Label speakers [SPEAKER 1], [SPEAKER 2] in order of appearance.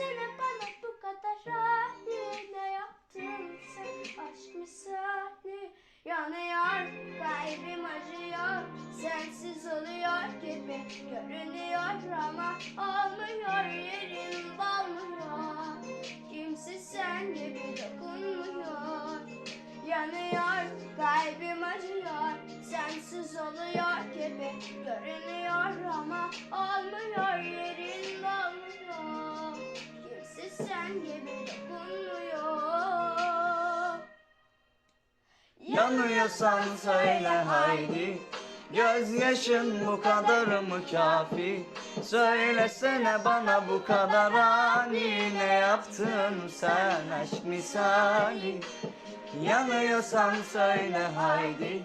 [SPEAKER 1] Söyle bana bu kadar hali ne yaptın sen? Aşk misali Yanıyor kalbim acıyor. Sensiz oluyor gibi görünüyor ama olmuyor yerim balmıyor Kimse sen gibi dokunmuyor. Yanıyor kalbim acıyor. Sensiz oluyor gibi görünüyor ama sen gibi dokunmuyor Yanıyorsan söyle haydi. Gözyaşın bu kadar mı
[SPEAKER 2] kafi? Söylesene bana bu kadar ani. Ne yaptın sen aşk misali? Yanıyorsan söyle haydi